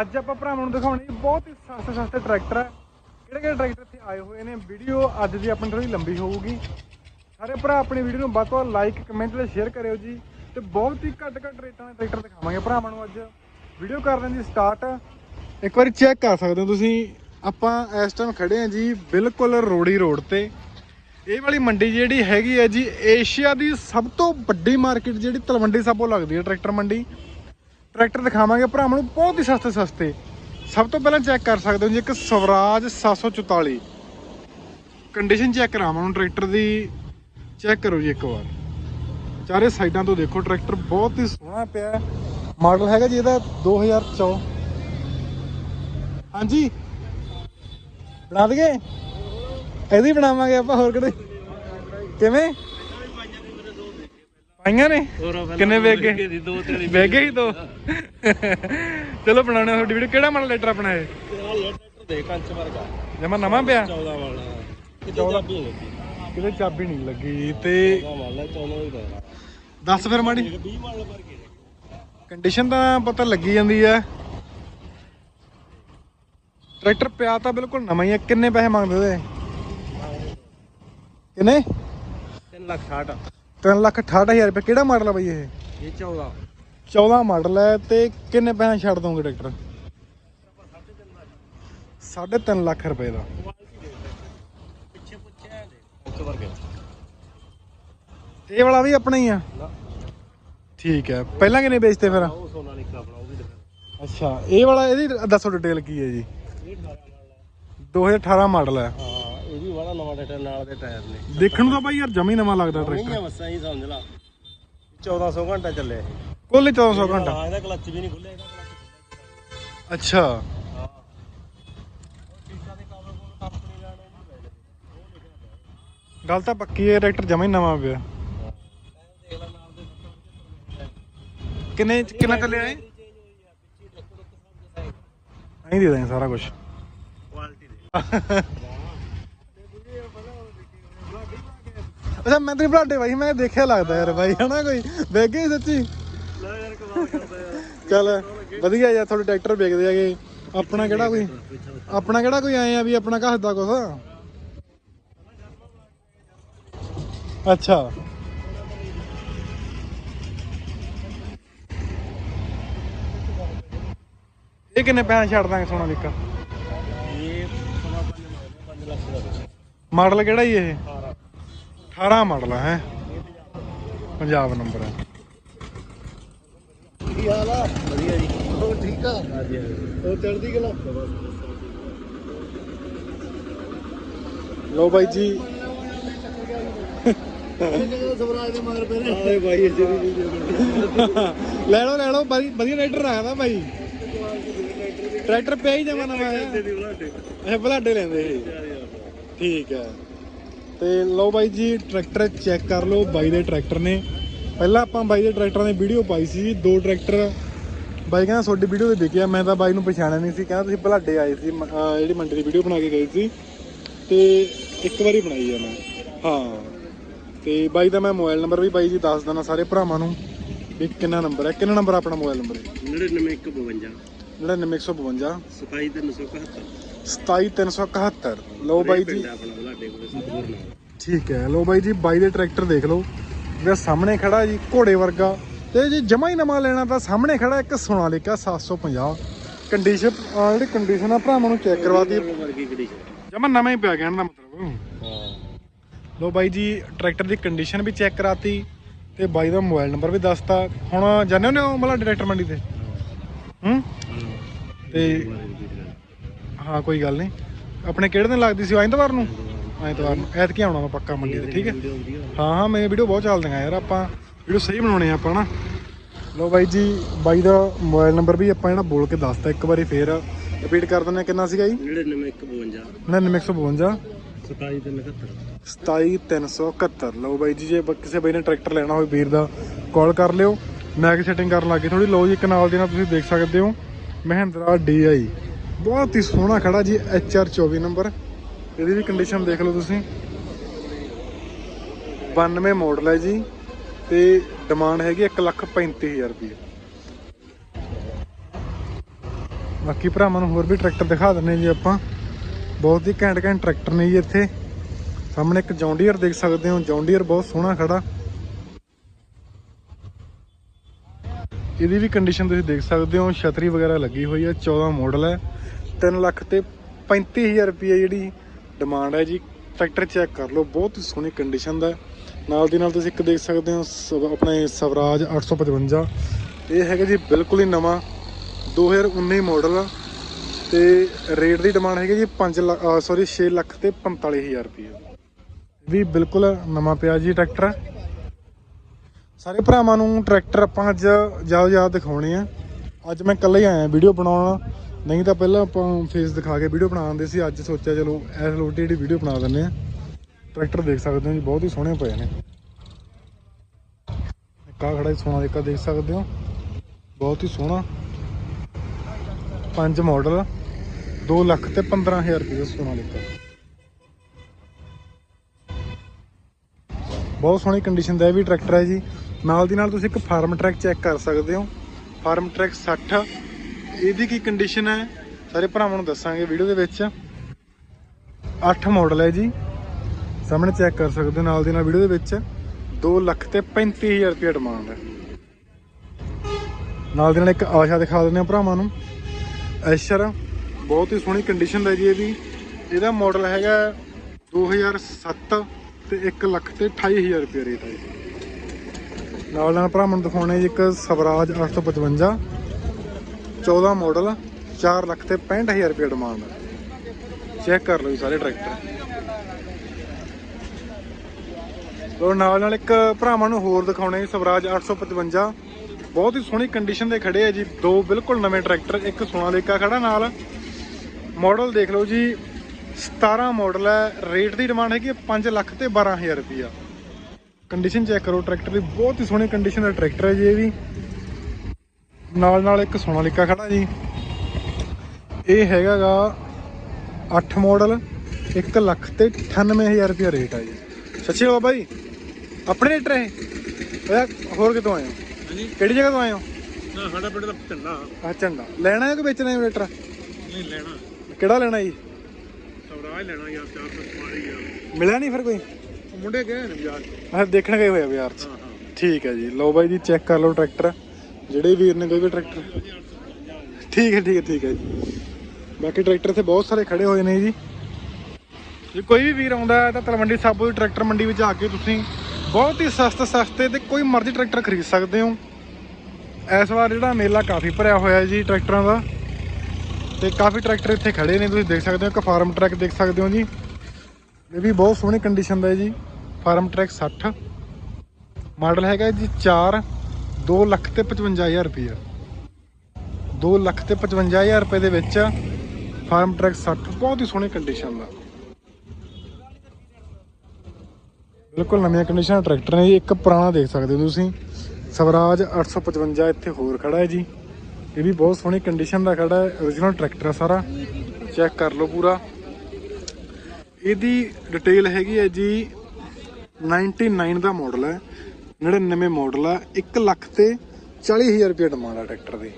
ਅੱਜ ਆਪਾਂ ਭਰਾਵਾਂ ਨੂੰ ਦਿਖਾਉਣੇ ਬਹੁਤ ਹੀ ਸਸਤੇ ਸਸਤੇ ਟਰੈਕਟਰ ਹੈ ਕਿਹੜੇ ਕਿਹੜੇ ਟਰੈਕਟਰ ਇੱਥੇ ਆਏ ਹੋਏ ਨੇ? ਵੀਡੀਓ ਅੱਜ ਦੀ ਆਪਣੀ ਥੋੜੀ ਲੰਬੀ ਹੋਊਗੀ। ਸਾਰੇ ਭਰਾ ਆਪਣੀ ਵੀਡੀਓ ਨੂੰ ਵੱਧ ਤੋਂ ਵੱਧ ਲਾਈਕ ਕਮੈਂਟ ਤੇ ਸ਼ੇਅਰ ਕਰਿਓ ਜੀ ਤੇ ਬਹੁਤ ਹੀ ਘੱਟ ਘੱਟ ਰੇਟਾਂ ਦੇ ਟਰੈਕਟਰ ਦਿਖਾਵਾਂਗੇ ਭਰਾਵਾਂ ਨੂੰ ਅੱਜ। ਵੀਡੀਓ ਕਰ ਲੈਣ ਦੀ ਸਟਾਰਟ ਇੱਕ ਵਾਰੀ ਚੈੱਕ ਕਰ ਸਕਦੇ ਹੋ ਤੁਸੀਂ। ਆਪਾਂ ਇਸ ਟਾਈਮ ਖੜੇ ਹਾਂ ਜੀ ਬਿਲਕੁਲ ਰੋੜੀ ਰੋਡ ਤੇ। ਇਹ ਵਾਲੀ ਮੰਡੀ ਜਿਹੜੀ ਹੈਗੀ ਹੈ ਜੀ, ਏਸ਼ੀਆ ਦੀ ਸਭ ਤੋਂ ਵੱਡੀ ਮਾਰਕੀਟ ਜਿਹੜੀ ਤਲਵੰਡੀ ਸਾਬੋ ਲੱਗਦੀ ਹੈ ਟਰੈਕਟਰ ਮੰਡੀ। ਟਰੈਕਟਰ ਦਿਖਾਵਾਂਗੇ। ਭਰਾਵਾਂ ਨੂੰ ਬਹੁਤ ਹੀ ਸਸਤੇ ਸਸਤੇ। ਸਭ ਤੋਂ ਪਹਿਲਾਂ ਚੈੱਕ ਕਰ ਸਕਦੇ ਹੋ ਜੀ, ਇੱਕ ਸਵਰਾਜ 744 ਕੰਡੀਸ਼ਨ ਚੈੱਕ ਕਰਾਵਾਂ ਨੂੰ ਟਰੈਕਟਰ ਦੀ। ਚੈੱਕ ਕਰੋ ਜੀ ਇੱਕ ਵਾਰ। ਚਾਰੇ ਸਾਈਡਾਂ ਤੋਂ ਦੇਖੋ, ਟਰੈਕਟਰ ਬਹੁਤ ਹੀ ਸੋਹਣਾ ਪਿਆ। ਮਾਡਲ ਹੈਗਾ ਜੀ ਇਹਦਾ 2004 ਹਾਂਜੀ। ਬਣਾ ਦਈਏ? ਇਹਦੀ ਬਣਾਵਾਂਗੇ ਆਪਾਂ ਹੋਰ ਕਿਹੜੇ? ਕਿਵੇਂ? ਪਾਈਆਂ ਨੇ? ਕਿੰਨੇ ਵੇਚ ਗਏ? ਦੋ ਤੇ ਵੇਚ ਗਏ ਹੀ ਦੋ? ਚਲੋ ਬਣਾਉਣੇ ਆ ਤੁਹਾਡੀ ਵੀਡੀਓ। ਕਿਹੜਾ ਮਾਡਲ ਲੈਟਰ ਆਪਣਾ ਇਹ? ਲੈਟਰ ਦੇ ਕੰਚ ਵਰਗਾ। ਜਮਾ ਨਵਾਂ ਪਿਆ? 14 ਵਾਲਾ। ਕਿਤੇ ਚਾਬੀ ਨਹੀਂ ਲੱਗੀ। ਕਿਤੇ ਚਾਬੀ ਨਹੀਂ ਲੱਗੀ ਤੇ 14 ਵਾਲਾ 14 ਹੀ ਦਾ। ਦੱਸ ਫਿਰ ਮਾੜੀ। 20 ਵਾਲਾ ਵਰਗੇ ਕੰਡੀਸ਼ਨ ਤਾਂ ਪਤਾ ਲੱਗੀ ਜਾਂਦੀ ਹੈ ਟਰੈਕਟਰ ਪਿਆ ਤਾਂ ਬਿਲਕੁਲ ਨਵਾਂ ਹੀ ਹੈ ਕਿੰਨੇ ਪੈਸੇ ਮੰਗਦੇ ਉਹਦੇ? ਕਿੰਨੇ? 3 ਲੱਖ 60 3 ਲੱਖ 68000 ਰੁਪਏ। ਕਿਹੜਾ ਮਾਡਲ ਆ ਬਈ ਇਹ? ਇਹ 14 14 ਮਾਡਲ ਹੈ ਤੇ ਕਿੰਨੇ ਪੈਸੇ ਛੱਡ ਦੋਗੇ ਟਰੈਕਟਰ? 3.5 ਲੱਖ ਰੁਪਏ ਦਾ। ਪਿੱਛੇ ਪੁੱਛਿਆ ਦੇ ਕੰਚ ਵਰਗੇ ਇਹ ਵਾਲਾ ਵੀ ਆਪਣਾ ਹੀ ਆ? ਠੀਕ ਹੈ ਪਹਿਲਾਂ ਕਿੰਨੇ ਵੇਚਤੇ ਫਿਰ? ਅੱਛਾ ਇਹ ਵਾਲਾ ਇਹਦੀ ਦੱਸੋ ਡਿਟੇਲ ਕੀ ਹੈ ਜੀ? ਇਹ 18 ਵਾਲਾ 2018 ਮਾਡਲ ਹੈ। ਹਾਂ ਇਹ ਵੀ ਵਾਲਾ ਨਵਾਂ ਟਰੈਕਟਰ ਨਾਲ ਦੇ ਟਾਇਰ ਨੇ। ਦੇਖਣ ਨੂੰ ਤਾਂ ਬਾਈ ਯਾਰ ਜਮੀ ਨਵਾਂ ਲੱਗਦਾ ਨਹੀਂ ਟਰੈਕਟਰ। ਆ ਮਸਾਂ ਹੀ ਸਮਝ ਲਾ। 1400 ਘੰਟਾ ਚੱਲਿਆ ਇਹ। ਕੁੱਲ ਹੀ 1400 ਘੰਟਾ। ਹਾਂ ਇਹਦਾ ਕਲੱਚ ਵੀ ਨਹੀਂ ਖੁੱਲਿਆ ਇਹਦਾ ਕਲੱਚ ਅੱਛਾ। ਹਾਂ ਨਹੀਂ ਗੱਲ ਤਾਂ ਪੱਕੀ ਹੈ ਟਰੈਕਟਰ ਜਮਾ ਹੀ ਨਵਾਂ ਪਿਆ। ਕਿੰਨੇ ਕਿੰਨਾ ਚੱਲਿਆ ਇਹ? ਨਹੀਂ ਦੇ ਦਾਂਗੇ ਸਾਰਾ ਕੁਝ ਅੱਛਾ, ਮੈਂ ਤੇਰੀ ਬਲਾਡੇ ਬਾਈ, ਮੈਂ ਦੇਖਿਆ ਲੱਗਦਾ ਯਾਰ ਬਾਈ, ਹਨਾ ਕੋਈ? ਵੇਖ ਸੱਚੀ? ਲੈ ਯਾਰ ਕਮਾਲ ਕਰਦਾ ਯਾਰ ਚੱਲ, ਵਧੀਆ ਯਾਰ, ਤੁਹਾਡੇ ਟਰੈਕਟਰ ਵੇਚਦੇ ਹੈਗੇ। ਆਪਣਾ ਕਿਹੜਾ ਕੋਈ? ਆਪਣਾ ਕਿਹੜਾ ਕੋਈ ਆਏ ਆ ਵੀ ਆਪਣਾ ਘਸਦਾ ਕੁਛ? ਅੱਛਾ। ਇਹ ਕਿੰਨੇ ਪੈਸੇ ਛੱਡ ਦਾਂਗੇ ਸੋਨਾ ਲਿਕਾ ਇਹ ਸਵਾ 5 ਲੱਖ ਦਾ ਦੇ ਮਾਡਲ ਕਿਹੜਾ ਜੀ ਇਹ? 18 18 ਮਾਡਲ ਹੈ। ਪੰਜਾਬ ਨੰਬਰ ਹੈ ਕੀ ਹਾਲ ਆ? ਵਧੀਆ ਜੀ। ਹੋਰ ਠੀਕ ਆ? ਹਾਂਜੀ ਹੋਰ ਚੜਦੀ ਕਲਾ? ਲੋ ਬਾਈ ਜੀ। ਦੇ ਲੈ ਲਓ ਲੈ ਲਓ ਵਧੀਆ ਟਰੈਕਟਰ ਰੱਖਦਾ ਬਾਈ। ਟਰੈਕਟਰ ਪਿਆ ਹੀ ਜਮਾ ਨਵਾਂ ਦੀ ਇਹ ਬਲਾਡੇ ਲੈਂਦੇ ਇਹ। ਠੀਕ ਹੈ। ਤੇ ਲਓ ਬਾਈ ਜੀ ਟਰੈਕਟਰ ਚੈੱਕ ਕਰ ਲਓ ਬਾਈ ਦੇ ਟਰੈਕਟਰ ਨੇ। ਪਹਿਲਾਂ ਆਪਾਂ ਬਾਈ ਦੇ ਟਰੈਕਟਰਾਂ ਦੀ ਵੀਡੀਓ ਪਾਈ ਸੀ ਦੋ ਟਰੈਕਟਰ ਬਾਈ ਕਹਿੰਦਾ ਤੁਹਾਡੀ ਵੀਡੀਓ ਤੇ ਦੇਖਿਆ, ਮੈਂ ਤਾਂ ਬਾਈ ਨੂੰ ਪਛਾਣਿਆ ਨਹੀਂ ਸੀ, ਕਹਿੰਦਾ ਤੁਸੀਂ ਭਲਾਡੇ ਆਏ ਸੀ ਜਿਹੜੀ ਮੰਡੀ ਦੀ ਵੀਡੀਓ ਬਣਾ ਕੇ ਗਏ ਸੀ। ਤੇ ਇੱਕ ਵਾਰੀ ਬਣਾਈ ਆ ਮੈਂ। ਹਾਂ। ਤੇ ਬਾਈ ਦਾ ਮੈਂ ਮੋਬਾਈਲ ਨੰਬਰ ਵੀ ਬਾਈ ਜੀ ਦੱਸ ਦੇਣਾ ਸਾਰੇ ਭਰਾਵਾਂ ਨੂੰ, ਵੀ ਕਿੰਨਾ ਨੰਬਰ ਹੈ, ਕਿੰਨਾ ਨੰਬਰ ਆਪਣਾ ਮੋਬਾਈਲ ਨੰਬਰ ਹੈ 99152 99152 27371 ਲਓ ਬਾਈ ਜੀ। ਠੀਕ ਹੈ ਲੋ ਬਾਈ ਜੀ, ਬਾਈ ਦੇ ਟਰੈਕਟਰ ਦੇਖ ਲਓ। ਜਿਹੜਾ ਸਾਹਮਣੇ ਖੜਾ ਜੀ, ਘੋੜੇ ਵਰਗਾ। ਤੇ ਜੇ ਜਮਾ ਹੀ ਨਵਾਂ ਲੈਣਾ ਤਾਂ ਸਾਹਮਣੇ ਖੜਾ ਇੱਕ ਸੋਨਾਲੀਕਾ 750 ਕੰਡੀਸ਼ਨ ਜਿਹੜੀ ਕੰਡੀਸ਼ਨ ਆ, ਭਰਾਵਾਂ ਨੂੰ ਚੈੱਕ ਕਰਵਾਤੀ ਜਮਾ ਨਵਾਂ ਹੀ ਪਿਆ ਕਹਿਣ ਦਾ ਮਤਲਬ। ਲੋ ਬਾਈ ਜੀ, ਟਰੈਕਟਰ ਦੀ ਕੰਡੀਸ਼ਨ ਵੀ ਚੈੱਕ ਕਰਾਤੀ। ਤੇ ਬਾਈ ਦਾ ਮੋਬਾਈਲ ਨੰਬਰ ਵੀ ਦੱਸਤਾ। ਹੁਣ ਜਾਣਦੇ ਹੁੰਦੇ ਹੋ ਮਤਲਬ ਡਾਇਰੈਕਟਰ ਮੰਡੀ ਤੇ? ਹੂੰ? ਤੇ ਹਾਂ ਕੋਈ ਗੱਲ ਨਹੀਂ। ਆਪਣੇ ਕਿਹੜੇ ਦਿਨ ਲੱਗਦੀ ਸੀ ਐਤਵਾਰ ਨੂੰ? ਐਤਵਾਰ ਨੂੰ। ਐਤਕੀ ਆਉਣਾ ਮੈਂ ਪੱਕਾ ਮੰਡੀ ਤੇ ਠੀਕ ਹੈ? ਹਾਂ ਹਾਂ ਮੇਰੇ ਵੀਡੀਓ ਬਹੁਤ ਚੱਲਦੀਆਂ ਯਾਰ ਆਪਾਂ ਵੀਡੀਓ ਸਹੀ ਬਣਾਉਣੇ ਆ ਆਪਾਂ ਨਾ ਲੋ ਬਾਈ ਜੀ ਬਾਈ ਦਾ ਮੋਬਾਈਲ ਨੰਬਰ ਵੀ ਆਪਾਂ ਜਿਹੜਾ ਬੋਲ ਕੇ ਦੱਸਤਾ ਇੱਕ ਵਾਰੀ ਫੇਰ ਰਿਪੀਟ ਕਰ ਦਿੰਦੇ ਕਿੰਨਾ ਸੀਗਾ ਜੀ? 99152 99152 27371 27371 ਲਓ ਬਾਈ ਜੀ ਜੇ ਕਿਸੇ ਬਾਈ ਨੇ ਟਰੈਕਟਰ ਲੈਣਾ ਹੋਵੇ ਵੀਰ ਦਾ ਕਾਲ ਕਰ ਲਿਓ। ਮੈਂ ਕਿ ਸੈਟਿੰਗ ਕਰਨ ਲੱਗੇ ਥੋੜੀ ਲਓ ਜੀ ਕਨਾਲ ਦੇ ਨਾਲ ਤੁਸੀਂ ਦੇਖ ਸਕਦੇ ਹੋ। ਮਹਿੰਦਰਾ DI ਬਹੁਤ ਹੀ ਸੋਹਣਾ ਖੜਾ ਜੀ HR24 ਨੰਬਰ। ਇਹਦੀ ਵੀ ਕੰਡੀਸ਼ਨ ਦੇਖ ਲਓ ਤੁਸੀਂ। 92 ਮਾਡਲ ਹੈ ਜੀ, ਤੇ ਡਿਮਾਂਡ ਹੈਗੀ 135000 ਰੁਪਏ। ਬਾਕੀ ਭਰਾਵਾਂ ਨੂੰ ਹੋਰ ਵੀ ਟਰੈਕਟਰ ਦਿਖਾ ਦਿੰਨੇ ਜੀ ਆਪਾਂ। ਬਹੁਤ ਹੀ ਘੈਂਟ ਘੈਂਟ ਟਰੈਕਟਰ ਨੇ ਜੀ ਇੱਥੇ। ਸਾਹਮਣੇ ਇੱਕ ਜੌਂਡੀਅਰ ਦੇਖ ਸਕਦੇ ਹੋ। ਜੌਂਡੀਅਰ ਬਹੁਤ ਸੋਹਣਾ ਖੜਾ। ਇਹਦੀ ਵੀ ਕੰਡੀਸ਼ਨ ਤੁਸੀਂ ਦੇਖ ਸਕਦੇ ਹੋ, ਛਤਰੀ ਵਗੈਰਾ ਲੱਗੀ ਹੋਈ ਹੈ 14 ਮਾਡਲ ਹੈ 3 ਲੱਖ ਤੇ 35000 ਰੁਪਏ ਜਿਹੜੀ ਡਿਮਾਂਡ ਹੈ ਜੀ ਟਰੈਕਟਰ ਚੈੱਕ ਕਰ ਲਓ, ਬਹੁਤ ਸੋਹਣੀ ਕੰਡੀਸ਼ਨ ਦਾ। ਨਾਲ ਦੀ ਨਾਲ ਤੁਸੀਂ ਇੱਕ ਦੇਖ ਸਕਦੇ ਹੋ, ਸਵ- ਆਪਣੇ ਸਵਰਾਜ 855 ਇਹ ਹੈਗਾ ਜੀ ਬਿਲਕੁਲ ਹੀ ਨਵਾਂ 2019 ਮਾਡਲ ਤੇ ਰੇਟ ਦੀ ਡਿਮਾਂਡ ਹੈਗੀ ਜੀ 5 ਲੱਖ ਸੌਰੀ 6 ਲੱਖ ਤੇ 45000 ਰੁਪਏ ਵੀ ਬਿਲਕੁਲ ਨਵਾਂ ਪਿਆ ਜੀ ਟਰੈਕਟਰ ਸਾਰੇ ਭਰਾਵਾਂ ਨੂੰ ਟਰੈਕਟਰ ਆਪਾਂ ਅੱਜ ਜ਼ਿਆਦਾ ਜ਼ਿਆਦਾ ਦਿਖਾਉਣੇ ਆ। ਅੱਜ ਮੈਂ ਇਕੱਲਾ ਹੀ ਆਇਆ ਵੀਡੀਓ ਬਣਾਉਣ। ਨਹੀਂ ਤਾਂ ਪਹਿਲਾਂ ਆਪਾਂ ਫੇਸ ਦਿਖਾ ਕੇ ਵੀਡੀਓ ਬਣਾ ਦਿੰਦੇ ਸੀ, ਅੱਜ ਸੋਚਿਆ ਚਲੋ ਐਸ ਲੋਟੀ ਜਿਹੜੀ ਵੀਡੀਓ ਬਣਾ ਦਿੰਦੇ ਆ। ਟਰੈਕਟਰ ਦੇਖ ਸਕਦੇ ਹੋ ਜੀ, ਬਹੁਤ ਹੀ ਸੋਹਣੇ ਪਏ ਨੇ। ਕਾ ਖੜਾ ਸੋਨਾ ਦੇਖਾ ਦੇਖ ਸਕਦੇ ਹੋ, ਬਹੁਤ ਹੀ ਸੋਹਣਾ। ਪੰਜ ਮਾਡਲ 2 ਲੱਖ ਤੇ 15000 ਰੁਪਏ ਦਾ ਸੋਨਾ ਲਿਖਾ ਬਹੁਤ ਸੋਹਣੀ ਕੰਡੀਸ਼ਨ ਦਾ ਇਹ ਵੀ ਟਰੈਕਟਰ ਹੈ ਜੀ। ਨਾਲ ਦੀ ਨਾਲ ਤੁਸੀਂ ਇੱਕ ਫਾਰਮ ਟਰੈਕ ਚੈੱਕ ਕਰ ਸਕਦੇ ਹੋ। ਫਾਰਮ ਟਰੈਕ 60 ਇਹਦੀ ਕੀ ਕੰਡੀਸ਼ਨ ਹੈ? ਸਾਰੇ ਭਰਾਵਾਂ ਨੂੰ ਦੱਸਾਂਗੇ ਵੀਡੀਓ ਦੇ ਵਿੱਚ। 8 ਮਾਡਲ ਹੈ ਜੀ। ਸਾਹਮਣੇ ਚੈੱਕ ਕਰ ਸਕਦੇ ਹੋ ਨਾਲ ਦੀ ਨਾਲ ਵੀਡੀਓ ਦੇ ਵਿੱਚ। 2 ਲੱਖ ਤੇ 35000 ਰੁਪਏ ਡਿਮਾਂਡ ਹੈ। ਨਾਲ ਦੀ ਨਾਲ ਇੱਕ ਆਸ਼ਾ ਦਿਖਾ ਦਿੰਦੇ ਆ ਭਰਾਵਾਂ ਨੂੰ। ਐਸ਼ਰ ਬਹੁਤ ਹੀ ਸੋਹਣੀ ਕੰਡੀਸ਼ਨ ਦਾ ਜੀ ਇਹ ਵੀ ਇਹਦਾ ਮਾਡਲ ਹੈਗਾ 2007 ਤੇ 1 ਲੱਖ ਤੇ 28000 ਰੁਪਏ ਰੇਟ ਹੈ ਜੀ ਨਾਲ ਨਾਲ ਭਰਾਵਾਂ ਨੂੰ ਦਿਖਾਉਣੇ ਜੀ ਇੱਕ ਸਵਰਾਜ 855 14 ਮਾਡਲ 4 ਲੱਖ ਤੇ 65000 ਰੁਪਏ ਡਿਮਾਂਡ ਹੈ ਚੈੱਕ ਕਰ ਲਓ ਜੀ ਸਾਰੇ ਟਰੈਕਟਰ ਲੋ ਨਾਲ ਨਾਲ ਇੱਕ ਭਰਾਵਾਂ ਨੂੰ ਹੋਰ ਦਿਖਾਉਣੇ ਜੀ ਸਵਰਾਜ 855 ਬਹੁਤ ਹੀ ਸੋਹਣੀ ਕੰਡੀਸ਼ਨ ਦੇ ਖੜੇ ਆ ਜੀ। ਦੋ ਬਿਲਕੁਲ ਨਵੇਂ ਟਰੈਕਟਰ ਇੱਕ ਸੋਨਾਲੀਕਾ ਖੜਾ ਨਾਲ। ਮਾਡਲ ਦੇਖ ਲਓ ਜੀ 17 ਮਾਡਲ ਹੈ ਰੇਟ ਦੀ ਡਿਮਾਂਡ ਹੈਗੀ 5 ਲੱਖ ਤੇ 12000 ਰੁਪਿਆ ਕੰਡੀਸ਼ਨ ਚੈੱਕ ਕਰੋ ਟਰੈਕਟਰ ਦੀ ਬਹੁਤ ਹੀ ਸੋਹਣੀ ਕੰਡੀਸ਼ਨ ਦਾ ਟਰੈਕਟਰ ਹੈ ਜੀ ਇਹ ਵੀ। ਨਾਲ ਨਾਲ ਇੱਕ ਸੋਨਾਲੀਕਾ ਖੜਾ ਜੀ। ਇਹ ਹੈਗਾਗਾ 8 ਮਾਡਲ 1 ਲੱਖ ਤੇ 98000 ਰੁਪਿਆ ਰੇਟ ਹੈ ਜੀ। ਸੱਚੀ ਬਾਬਾ ਜੀ। ਆਪਣੇ ਰੇਟ ਹੈ ਓਏ ਹੋਰ ਕਿਤੋਂ ਆਏ ਹੋ? ਹਾਂਜੀ। ਕਿਹੜੀ ਜਗ੍ਹਾ ਤੋਂ ਆਏ ਹੋ? ਨਾ ਸਾਡਾ ਪਿੰਡ ਦਾ ਝੰਡਾ। ਆ ਚੰਗਾ ਲੈਣਾ ਹੈ ਕਿ ਵੇਚਣਾ ਹੈ ਟਰੈਕਟਰ ਨਹੀਂ ਲੈਣਾ। ਕਿਹੜਾ ਲੈਣਾ ਜੀ? ਸਵਰਾਜ ਲੈਣਾ ਯਾਰ ਚਾਰ ਸੌ ਸਮਾਰੀ ਗਿਆ ਮਿਲਿਆ ਨਹੀਂ ਫਿਰ ਕੋਈ? ਮੁੰਡੇ ਗਏ ਨੇ 'ਚ। ਮੈਂ ਦੇਖਣ ਗਏ ਹੋਇਆ ਬਾਜ਼ਾਰ 'ਚ। ਹਾਂ ਹਾਂ। ਠੀਕ ਹੈ ਜੀ। ਲਓ ਬਾਈ ਜੀ ਚੈੱਕ ਕਰ ਲਓ ਟਰੈਕਟਰ। ਜਿਹੜੇ ਵੀਰ ਨੇ ਕੋਈ ਵੀ ਟਰੈਕਟਰ ਠੀਕ ਹੈ ਠੀਕ ਹੈ ਠੀਕ ਹੈ ਜੀ। ਬਾਕੀ ਟਰੈਕਟਰ ਇੱਥੇ ਬਹੁਤ ਸਾਰੇ ਖੜੇ ਹੋਏ ਨੇ ਜੀ। ਜੇ ਕੋਈ ਵੀ ਵੀਰ ਆਉਂਦਾ ਹੈ ਤਾਂ ਤਲਵੰਡੀ ਸਾਬੋ ਦੀ ਟਰੈਕਟਰ ਮੰਡੀ ਵਿੱਚ ਆ ਕੇ ਤੁਸੀਂ ਬਹੁਤ ਹੀ ਸਸਤੇ ਸਸਤੇ ਤੇ ਕੋਈ ਮਰਜ਼ੀ ਟਰੈਕਟਰ ਖਰੀਦ ਸਕਦੇ ਹੋ। ਇਸ ਵਾਰ ਜਿਹੜਾ ਮੇਲਾ ਕਾਫੀ ਭਰਿਆ ਹੋਇਆ ਹੈ ਜੀ ਟਰੈਕਟਰਾਂ ਦਾ। ਤੇ ਕਾਫੀ ਟਰੈਕਟਰ ਇੱਥੇ ਖੜੇ ਨੇ, ਤੁਸੀਂ ਦੇਖ ਸਕਦੇ ਹੋ ਇੱਕ ਫਾਰਮ ਟਰੈਕ ਦੇਖ ਸਕਦੇ ਹੋ ਜੀ। ਇਹ ਵੀ ਬਹੁਤ ਸੋਹਣੀ ਕੰਡੀਸ਼ਨ ਦਾ ਹੈ ਜੀ, ਫਾਰਮ ਟਰੈਕ 60 ਮਾਡਲ ਹੈਗਾ ਜੀ 4 2 ਲੱਖ ਤੇ 55000 ਰੁਪਏ 2 ਲੱਖ ਤੇ 55000 ਰੁਪਏ ਦੇ ਵਿੱਚ ਫਾਰਮ ਟਰੈਕ 60 ਬਹੁਤ ਹੀ ਸੋਹਣੀ ਕੰਡੀਸ਼ਨ ਦਾ। ਬਿਲਕੁਲ ਨਵੀਆਂ ਕੰਡੀਸ਼ਨ ਦਾ ਟਰੈਕਟਰ ਨੇ ਜੀ, ਇੱਕ ਪੁਰਾਣਾ ਦੇਖ ਸਕਦੇ ਹੋ ਤੁਸੀਂ। ਸਵਰਾਜ 855 ਇੱਥੇ ਹੋਰ ਖੜਾ ਹੈ ਜੀ। ਇਹ ਵੀ ਬਹੁਤ ਸੋਹਣੀ ਕੰਡੀਸ਼ਨ ਦਾ ਖੜਾ ਹੈ origignal ਟਰੈਕਟਰ ਹੈ ਸਾਰਾ। ਚੈੱਕ ਕਰ ਲਓ ਪੂਰਾ। ਇਹਦੀ ਡਿਟੇਲ ਹੈਗੀ ਹੈ ਜੀ 99 ਦਾ ਮਾਡਲ ਹੈ 99 ਮਾਡਲ ਆ 1 ਲੱਖ ਤੇ 40000 ਰੁਪਏ ਡਿਮਾਂਡ ਆ ਟਰੈਕਟਰ ਦੀ।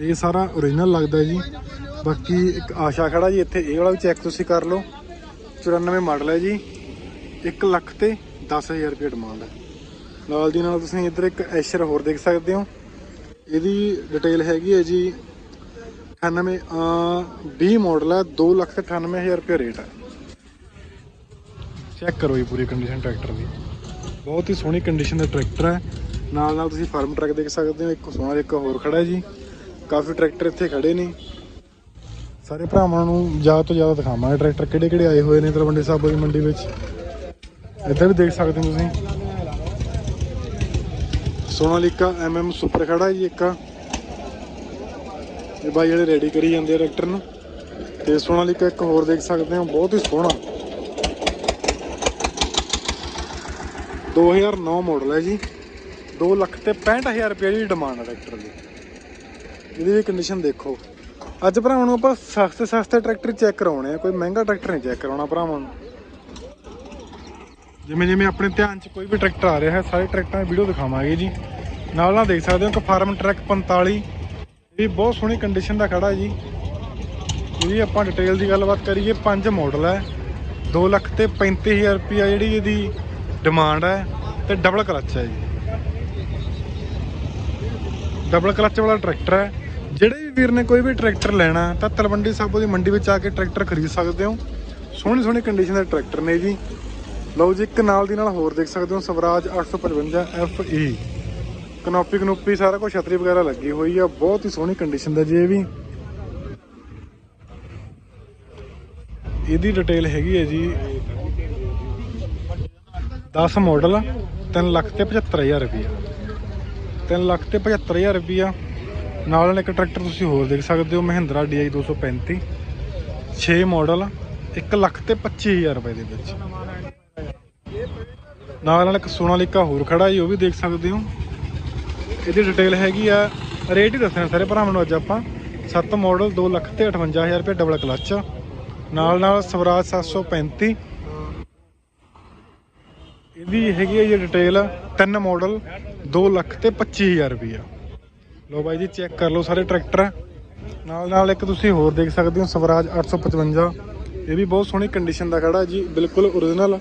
ਇਹ ਸਾਰਾ ਓਰੀਜਨਲ ਲੱਗਦਾ ਜੀ। ਬਾਕੀ ਇੱਕ ਆਸ਼ਾ ਖੜਾ ਜੀ, ਇੱਥੇ ਇਹ ਵਾਲਾ ਵੀ ਚੈੱਕ ਤੁਸੀਂ ਕਰ ਲਓ। 94 ਮਾਡਲ ਹੈ ਜੀ 1 ਲੱਖ ਤੇ 10000 ਰੁਪਏ ਡਿਮਾਂਡ ਹੈ ਨਾਲ ਦੀ ਨਾਲ ਤੁਸੀਂ ਇੱਧਰ ਇੱਕ ਐਸ਼ਰ ਹੋਰ ਦੇਖ ਸਕਦੇ ਹੋ। ਇਹਦੀ ਡਿਟੇਲ ਹੈਗੀ ਹੈ ਜੀ 98 20 ਮਾਡਲ ਹੈ 2 ਲੱਖ ਤੇ 98000 ਰੁਪਏ ਰੇਟ ਹੈ ਚੈੱਕ ਕਰੋ ਜੀ ਪੂਰੀ ਕੰਡੀਸ਼ਨ ਟਰੈਕਟਰ ਦੀ। ਬਹੁਤ ਹੀ ਸੋਹਣੀ ਕੰਡੀਸ਼ਨ ਦਾ ਟਰੈਕਟਰ ਹੈ ਨਾਲ ਨਾਲ ਤੁਸੀਂ ਫਾਰਮ ਟਰੱਕ ਦੇਖ ਸਕਦੇ ਹੋ, ਇੱਕ ਸੋਹਣਾ ਇੱਕ ਹੋਰ ਖੜਾ ਜੀ। ਕਾਫੀ ਟਰੈਕਟਰ ਇੱਥੇ ਖੜੇ ਨੇ। ਸਾਰੇ ਭਰਾਵਾਂ ਨੂੰ ਜ਼ਿਆਦਾ ਤੋਂ ਜ਼ਿਆਦਾ ਦਿਖਾਵਾਂਗੇ ਟਰੈਕਟਰ ਕਿਹੜੇ ਕਿਹੜੇ ਆਏ ਹੋਏ ਨੇ ਤਲਵੰਡੀ ਸਾਬੋ ਦੀ ਮੰਡੀ ਵਿੱਚ। ਇੱਧਰ ਵੀ ਦੇਖ ਸਕਦੇ ਹੋ ਤੁਸੀਂ। ਸੋਨਾਲੀਕਾ ਐਮਐਮ ਸੁਪਰ ਖੜਾ ਹੈ ਜੀ ਇੱਕ। ਇਹ ਬਾਈ ਜਿਹੜੇ ਰੈਡੀ ਕਰੀ ਜਾਂਦੇ ਆ ਟਰੈਕਟਰ ਨੂੰ। ਤੇ ਸੋਨਾਲੀਕਾ ਇੱਕ ਹੋਰ ਦੇਖ ਸਕਦੇ ਹੋ ਬਹੁਤ ਹੀ ਸੋਹਣਾ। 2009 ਮਾਡਲ ਹੈ ਜੀ। 2 ਲੱਖ ਤੇ 65000 ਰੁਪਏ ਦੀ ਡਿਮਾਂਡ ਹੈ ਟਰੈਕਟਰ ਦੀ। ਇਹਦੀ ਵੀ ਕੰਡੀਸ਼ਨ ਦੇਖੋ। ਅੱਜ ਭਰਾਵਾਂ ਨੂੰ ਆਪਾਂ ਸਸਤੇ ਸਸਤੇ ਟਰੈਕਟਰ ਚੈੱਕ ਕਰਾਉਣੇ ਆ, ਕੋਈ ਮਹਿੰਗਾ ਟਰੈਕਟਰ ਨਹੀਂ ਚੈੱਕ ਕਰਾਉਣਾ ਭਰਾਵਾਂ ਨੂੰ। ਜਿਵੇਂ ਜਿਵੇਂ ਆਪਣੇ ਧਿਆਨ 'ਚ ਕੋਈ ਵੀ ਟਰੈਕਟਰ ਆ ਰਿਹਾ ਹੈ, ਸਾਰੇ ਟਰੈਕਟਰਾਂ ਦੀ ਵੀਡੀਓ ਦਿਖਾਵਾਂਗੇ ਜੀ। ਨਾਲ ਨਾਲ ਦੇਖ ਸਕਦੇ ਹੋ ਕਿ ਫਾਰਮ ਟਰੈਕ 45 ਇਹ ਬਹੁਤ ਸੋਹਣੀ ਕੰਡੀਸ਼ਨ ਦਾ ਖੜਾ ਜੀ। ਇਹਦੀ ਆਪਾਂ ਡਿਟੇਲ ਦੀ ਗੱਲਬਾਤ ਕਰੀਏ, ਪੰਜ ਮਾਡਲ ਹੈ। 2 ਲੱਖ ਤੇ 35000 ਰੁਪਿਆ ਜਿਹੜੀ ਇਹਦੀ ਡਿਮਾਂਡ ਹੈ ਤੇ ਡਬਲ ਕਲਚ ਹੈ ਜੀ। ਡਬਲ ਕਲਚ ਵਾਲਾ ਟਰੈਕਟਰ ਹੈ। ਜਿਹੜੇ ਵੀ ਵੀਰ ਨੇ ਕੋਈ ਵੀ ਟਰੈਕਟਰ ਲੈਣਾ ਤਾਂ ਤਲਵੰਡੀ ਸਾਬੋ ਦੀ ਮੰਡੀ ਵਿੱਚ ਆ ਕੇ ਟਰੈਕਟਰ ਖਰੀਦ ਸਕਦੇ ਹੋ। ਸੋਹਣੀ ਸੋਹਣੀ ਕੰਡੀਸ਼ਨ ਦੇ ਟਰੈਕਟਰ ਨੇ ਜੀ। ਲਓ ਜੀ, ਇੱਕ ਨਾਲ ਦੀ ਨਾਲ ਹੋਰ ਦੇਖ ਸਕਦੇ ਹੋ, ਸਵਰਾਜ 855 FE ਕਨੋਪੀ ਕਨੋਪੀ, ਸਾਰਾ ਕੁਝ ਛਤਰੀ ਵਗੈਰਾ ਲੱਗੀ ਹੋਈ ਆ, ਬਹੁਤ ਹੀ ਸੋਹਣੀ ਕੰਡੀਸ਼ਨ ਦਾ ਜੀ ਇਹ ਵੀ। ਇਹਦੀ ਡਿਟੇਲ ਹੈਗੀ ਹੈ ਜੀ 10 ਮਾਡਲ 3 ਲੱਖ ਤੇ 75000 ਰੁਪਇਆ 3 ਲੱਖ ਤੇ 75000 ਰੁਪਇਆ ਨਾਲ ਨਾਲ ਇੱਕ ਟਰੈਕਟਰ ਤੁਸੀਂ ਹੋਰ ਦੇਖ ਸਕਦੇ ਹੋ, ਮਹਿੰਦਰਾ DI 235 6 ਮਾਡਲ 1 ਲੱਖ ਤੇ 25000 ਰੁਪਏ ਦੇ ਵਿੱਚ। ਨਾਲ ਨਾਲ ਇੱਕ ਸੋਨਾਲੀਕਾ ਹੋਰ ਖੜਾ ਜੀ, ਉਹ ਵੀ ਦੇਖ ਸਕਦੇ ਹੋ। ਇਹਦੀ ਡਿਟੇਲ ਹੈਗੀ ਆ ਰੇਟ ਹੀ ਦੱਸਣਾ ਸਾਰੇ ਭਰਾਵਾਂ ਨੂੰ ਅੱਜ ਆਪਾਂ। 7 ਮਾਡਲ 2 ਲੱਖ ਤੇ 58000 ਰੁਪਏ ਡਬਲ ਕਲਚ ਨਾਲ ਨਾਲ ਸਵਰਾਜ 735 ਇਹਦੀ ਹੈਗੀ ਹੈ ਜੀ ਡਿਟੇਲ ਤਿੰਨ ਮਾਡਲ 2 ਲੱਖ ਤੇ 25000 ਰੁਪਇਆ ਲੋ ਬਾਈ ਜੀ ਚੈੱਕ ਕਰ ਲਓ ਸਾਰੇ ਟਰੈਕਟਰ ਨਾਲ ਨਾਲ ਇੱਕ ਤੁਸੀਂ ਹੋਰ ਦੇਖ ਸਕਦੇ ਹੋ, ਸਵਰਾਜ 855 ਇਹ ਵੀ ਬਹੁਤ ਸੋਹਣੀ ਕੰਡੀਸ਼ਨ ਦਾ ਖੜਾ ਜੀ, ਬਿਲਕੁਲ ਓਰੀਜਨਲ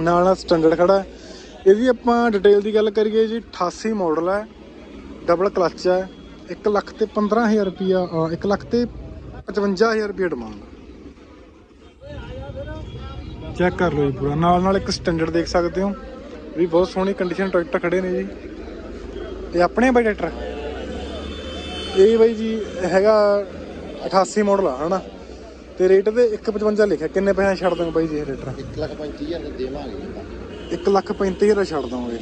ਨਾਲ ਨਾਲ ਸਟੈਂਡਰਡ ਖੜਾ ਇਹ ਇਹਦੀ ਆਪਾਂ ਡਿਟੇਲ ਦੀ ਗੱਲ ਕਰੀਏ ਜੀ 88 ਮਾਡਲ ਹੈ ਡਬਲ ਕਲਚ ਹੈ 1 ਲੱਖ ਤੇ 15000 ਰੁਪਿਆ 1 ਲੱਖ ਤੇ 55000 ਰੁਪਿਆ ਡਿਮਾਂਡ ਚੈੱਕ ਕਰ ਲਓ ਜੀ ਪੂਰਾ। ਨਾਲ ਨਾਲ ਇੱਕ ਸਟੈਂਡਰਡ ਦੇਖ ਸਕਦੇ ਹੋ। ਵੀ ਬਹੁਤ ਸੋਹਣੀ ਕੰਡੀਸ਼ਨ ਟਰੈਕਟਰ ਖੜੇ ਨੇ ਜੀ। ਇਹ ਆਪਣੇ ਆ ਬਾਈ ਟਰੈਕਟਰ ਇਹ ਬਾਈ ਜੀ ਹੈਗਾ 88 ਮਾਡਲ ਆ, ਹਨਾ? ਤੇ ਰੇਟ ਦੇ 155 ਲਿਖਿਆ। ਕਿੰਨੇ ਪੈਸੇ ਛੱਡ ਦੋਗੇ ਬਾਈ ਜੀ ਇਹ ਟਰੈਕਟਰ ਇੱਕ ਲੱਖ ਪੈਂਤੀ ਹਜ਼ਾਰ ਦਾ ਦੇਵਾਂਗੇ 1 ਲੱਖ 35000 ਛੱਡ ਦੋਗੇ।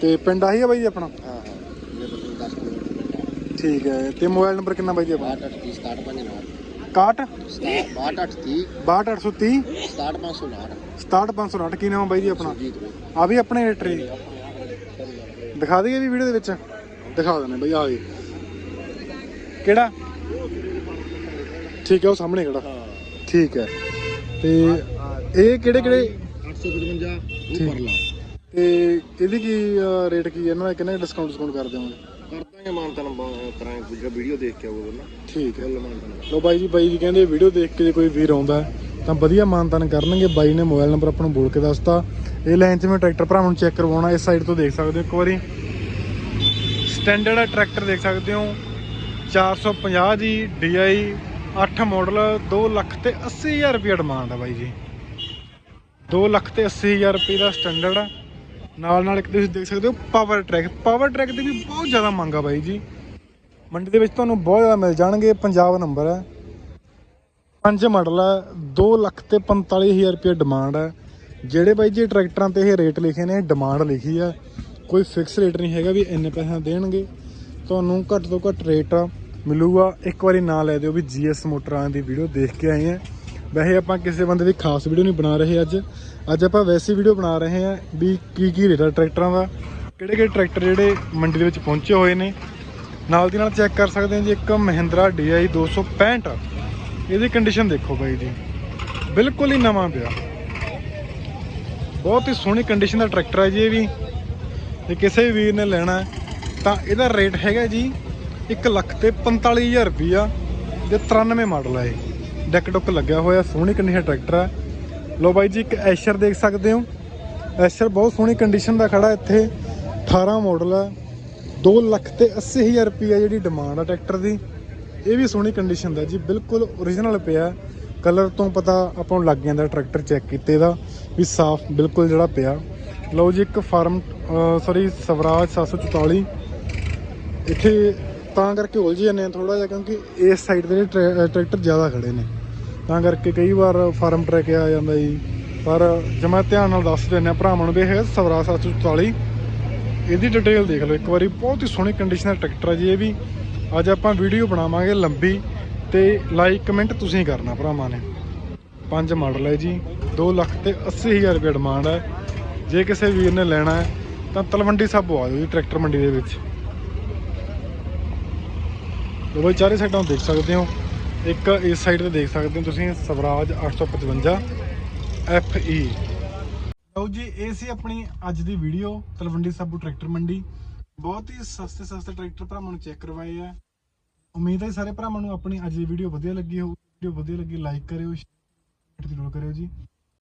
ਤੇ ਪਿੰਡ ਆਹੀ ਆ ਬਾਈ ਜੀ ਆਪਣਾ? ਹਾਂ ਹਾਂ। ਇਹ ਬਤਨ 10 ਕਿਲੋਮੀਟਰ ਠੀਕ ਹੈ ਤੇ ਮੋਬਾਈਲ ਨੰਬਰ ਕਿੰਨਾ ਬਾਈ ਜੀ ਆਪਣਾ? 62 67 5 61 62 62830 62509 67508 ਕੀ ਨਾਮ ਬਾਈ ਜੀ ਆਪਣਾ? ਆ ਵੀ ਆਪਣੇ ਰੇਟਰ ਹੀ ਦਿਖਾ ਦਈਏ ਵੀ ਵੀਡੀਓ ਦੇ ਵਿੱਚ? ਦਿਖਾ ਦਿੰਦੇ ਬਈ ਆ ਗਏ ਕਿਹੜਾ? ਠੀਕ ਹੈ ਉਹ ਸਾਹਮਣੇ ਕਿਹੜਾ ਹਾਂ। ਠੀਕ ਹੈ। ਤੇ ਇਹ ਕਿਹੜੇ ਕਿਹੜੇ? 855 ਠੀਕ। ਉਹ ਪਰਲਾ। ਤੇ ਇਹਦੀ ਕੀ ਰੇਟ ਕੀ ਹੈ? ਇਹਨਾਂ ਦਾ ਕਿੰਨਾ ਡਿਸਕਾਊਂਟ ਡਿਸਕਾਊਂਟ ਕਰ ਦੇਵਾਂਗੇ ਕਰ ਦਾਂਗੇ ਮਾਨਤਨ ਕਰਾਂਗੇ ਜਿਹੜਾ ਵੀਡੀਓ ਦੇਖ ਕੇ ਆਊਗਾ ਨਾ ਠੀਕ ਹੈ। ਲੋ ਬਾਈ ਜੀ ਬਾਈ ਜੀ ਕਹਿੰਦੇ ਵੀਡੀਓ ਦੇਖ ਕੇ ਜੇ ਕੋਈ ਵੀਰ ਆਉਂਦਾ ਤਾਂ ਵਧੀਆ ਮਾਨਤਾਨ ਕਰਨਗੇ। ਬਾਈ ਨੇ ਮੋਬਾਈਲ ਨੰਬਰ ਆਪਾਂ ਨੂੰ ਬੋਲ ਕੇ ਦੱਸਤਾ। ਇਹ ਲਾਈਨ 'ਚ ਮੈਂ ਟਰੈਕਟਰ ਭਰਾਵਾਂ ਨੂੰ ਚੈੱਕ ਕਰਵਾਉਣਾ ਇਸ ਸਾਈਡ ਤੋਂ ਦੇਖ ਸਕਦੇ ਹੋ। ਇੱਕ ਵਾਰੀ ਸਟੈਂਡਰਡ ਟਰੈਕਟਰ ਦੇਖ ਸਕਦੇ ਹੋ। 450 ਜੀ DI 8 ਮਾਡਲ 2 ਲੱਖ ਤੇ 80000 ਰੁਪਏ ਡਿਮਾਂਡ ਆ ਬਾਈ ਜੀ। 2 ਲੱਖ ਤੇ 80000 ਰੁਪਏ ਦਾ ਸਟੈਂਡਰਡ ਆ। ਨਾਲ ਨਾਲ ਇੱਕ ਤੁਸੀਂ ਦੇਖ ਸਕਦੇ ਹੋ ਪਾਵਰ ਟਰੈਕ ਪਾਵਰ ਟਰੈਕ ਦੀ ਵੀ ਬਹੁਤ ਜ਼ਿਆਦਾ ਮੰਗ ਆ ਬਾਈ ਜੀ। ਮੰਡੀ ਦੇ ਵਿੱਚ ਤੁਹਾਨੂੰ ਬਹੁਤ ਜ਼ਿਆਦਾ ਮਿਲ ਜਾਣਗੇ, ਪੰਜਾਬ ਨੰਬਰ ਹੈ ਪੰਜ ਮਾਡਲ ਹੈ 2 ਲੱਖ ਤੇ 45000 ਰੁਪਏ ਡਿਮਾਂਡ ਹੈ ਜਿਹੜੇ ਬਾਈ ਜੀ ਟਰੈਕਟਰਾਂ ਤੇ ਇਹ ਰੇਟ ਲਿਖੇ ਨੇ ਡਿਮਾਂਡ ਲਿਖੀ ਹੈ ਕੋਈ ਫਿਕਸ ਰੇਟ ਨਹੀਂ ਹੈਗਾ ਵੀ ਇੰਨੇ ਪੈਸੇ ਦੇਣਗੇ। ਤੁਹਾਨੂੰ ਘੱਟ ਤੋਂ ਘੱਟ ਰੇਟ ਮਿਲੂਗਾ। ਇੱਕ ਵਾਰੀ ਨਾਂ ਲੈ ਦਿਓ ਵੀ ਜੀਐਸ ਮੋਟਰਾਂ ਦੀ ਵੀਡੀਓ ਦੇਖ ਕੇ ਆਏ ਆ। ਵੈਸੇ ਆਪਾਂ ਕਿਸੇ ਬੰਦੇ ਦੀ ਖਾਸ ਵੀਡੀਓ ਨਹੀਂ ਬਣਾ ਰਹੇ ਅੱਜ। ਅੱਜ ਆਪਾਂ ਵੈਸੀ ਵੀਡੀਓ ਬਣਾ ਰਹੇ ਹਾਂ ਵੀ ਕੀ ਕੀ ਰੇਟ ਆ ਟਰੈਕਟਰਾਂ ਦਾ। ਕਿਹੜੇ ਕਿਹੜੇ ਟਰੈਕਟਰ ਜਿਹੜੇ ਮੰਡੀ ਦੇ ਵਿੱਚ ਪਹੁੰਚੇ ਹੋਏ ਨੇ। ਨਾਲ ਦੀ ਨਾਲ ਚੈੱਕ ਕਰ ਸਕਦੇ ਹਾਂ ਜੀ, ਇੱਕ ਮਹਿੰਦਰਾ DI 265 ਇਹਦੀ ਕੰਡੀਸ਼ਨ ਦੇਖੋ ਬਾਈ ਜੀ। ਬਿਲਕੁਲ ਹੀ ਨਵਾਂ ਪਿਆ। ਬਹੁਤ ਹੀ ਸੋਹਣੀ ਕੰਡੀਸ਼ਨ ਦਾ ਟਰੈਕਟਰ ਹੈ ਜੀ ਇਹ ਵੀ। ਜੇ ਕਿਸੇ ਵੀਰ ਨੇ ਲੈਣਾ ਤਾਂ ਇਹਦਾ ਰੇਟ ਹੈਗਾ ਜੀ 1 ਲੱਖ ਤੇ 45000 ਰੁਪਈਆ ਤੇ 93 ਮਾਡਲ ਹੈ ਇਹ। ਡੈਕ ਡੁੱਕ ਲੱਗਿਆ ਹੋਇਆ, ਸੋਹਣੀ ਕੰਡੀਸ਼ਨ ਟਰੈਕਟਰ ਹੈ ਲੋ ਬਾਈ ਜੀ, ਇੱਕ ਐਸ਼ਰ ਦੇਖ ਸਕਦੇ ਹੋ। ਐਸ਼ਰ ਬਹੁਤ ਸੋਹਣੀ ਕੰਡੀਸ਼ਨ ਦਾ ਖੜਾ ਇੱਥੇ। 18 ਮਾਡਲ ਹੈ 2 ਲੱਖ ਤੇ 80000 ਰੁਪਈਆ ਜਿਹੜੀ ਡਿਮਾਂਡ ਆ ਟਰੈਕਟਰ ਦੀ। ਇਹ ਵੀ ਸੋਹਣੀ ਕੰਡੀਸ਼ਨ ਦਾ ਜੀ, ਬਿਲਕੁਲ ਓਰੀਜਨਲ ਪਿਆ। ਕਲਰ ਤੋਂ ਪਤਾ ਆਪਾਂ ਨੂੰ ਲੱਗ ਜਾਂਦਾ ਟਰੈਕਟਰ ਚੈੱਕ ਕੀਤੇ ਦਾ, ਵੀ ਸਾਫ਼ ਬਿਲਕੁਲ ਜਿਹੜਾ ਪਿਆ। ਲਓ ਜੀ, ਇੱਕ ਫਾਰਮ ਸੌਰੀ ਸਵਰਾਜ 744 ਇੱਥੇ ਤਾਂ ਕਰਕੇ ਉਲਝ ਜਾਂਦੇ ਆ ਥੋੜਾ ਜਿਹਾ, ਕਿਉਂਕਿ ਇਸ ਸਾਈਡ ਤੇ ਜਿਹੜੇ ਟਰੈਕਟਰ ਜ਼ਿਆਦਾ ਖੜੇ ਨੇ। ਤਾਂ ਕਰਕੇ ਕਈ ਵਾਰ ਫਾਰਮ ਟਰੈਕ ਆ ਜਾਂਦਾ ਜੀ। ਪਰ ਜੇ ਮੈਂ ਧਿਆਨ ਨਾਲ ਦੱਸ ਦਿੰਦਾ, ਭਰਾਵਾਂ ਨੂੰ ਵੀ ਇਹ ਹੈਗਾ ਸਵਰਾਜ 744 ਇਹਦੀ ਡਿਟੇਲ ਦੇਖ ਲਓ, ਇੱਕ ਵਾਰੀ ਬਹੁਤ ਹੀ ਸੋਹਣੀ ਕੰਡੀਸ਼ਨ ਦਾ ਟਰੈਕਟਰ ਹੈ ਜੀ, ਇਹ ਵੀ। ਅੱਜ ਆਪਾਂ ਵੀਡੀਓ ਬਣਾਵਾਂਗੇ ਲੰਬੀ, ਤੇ ਲਾਈਕ ਕਮੈਂਟ ਤੁਸੀਂ ਕਰਨਾ ਭਰਾਵਾਂ ਨੇ। ਪੰਜ ਮਾਡਲ ਹੈ ਜੀ 2 ਲੱਖ ਤੇ 80000 ਰੁਪਏ ਡਿਮਾਂਡ ਹੈ ਜੇ ਕਿਸੇ ਵੀਰ ਨੇ ਲੈਣਾ ਹੈ, ਤਾਂ ਤਲਵੰਡੀ ਸਾਬੋ ਆ ਜਾਓ ਜੀ ਟਰੈਕਟਰ ਮੰਡੀ ਦੇ ਵਿੱਚ। ਲੋ ਚਾਰੇ ਸਾਈਡਾਂ ਤੋਂ ਦੇਖ ਸਕਦੇ ਹੋ। ਇੱਕ ਇਸ ਸਾਈਡ ਤੇ ਦੇਖ ਸਕਦੇ ਹੋ ਤੁਸੀਂ, ਸਵਰਾਜ 855 FE ਲਓ ਜੀ, ਇਹ ਸੀ ਆਪਣੀ ਅੱਜ ਦੀ ਵੀਡੀਓ ਤਲਵੰਡੀ ਸਾਬੂ ਟਰੈਕਟਰ ਮੰਡੀ। ਬਹੁਤ ਹੀ ਸਸਤੇ ਸਸਤੇ ਟਰੈਕਟਰ ਭਰਾਵਾਂ ਨੂੰ ਚੈੱਕ ਕਰਵਾਏ ਆ। ਉਮੀਦ ਹੈ ਸਾਰੇ ਭਰਾਵਾਂ ਨੂੰ ਆਪਣੀ ਅੱਜ ਦੀ ਵੀਡੀਓ ਵਧੀਆ ਲੱਗੀ ਹੋਊ। ਵੀਡੀਓ ਵਧੀਆ ਲੱਗੀ ਲਾਈਕ ਕਰਿਓ ਸ਼ੇਅਰ ਜ਼ਰੂਰ ਕਰਿਓ ਜੀ।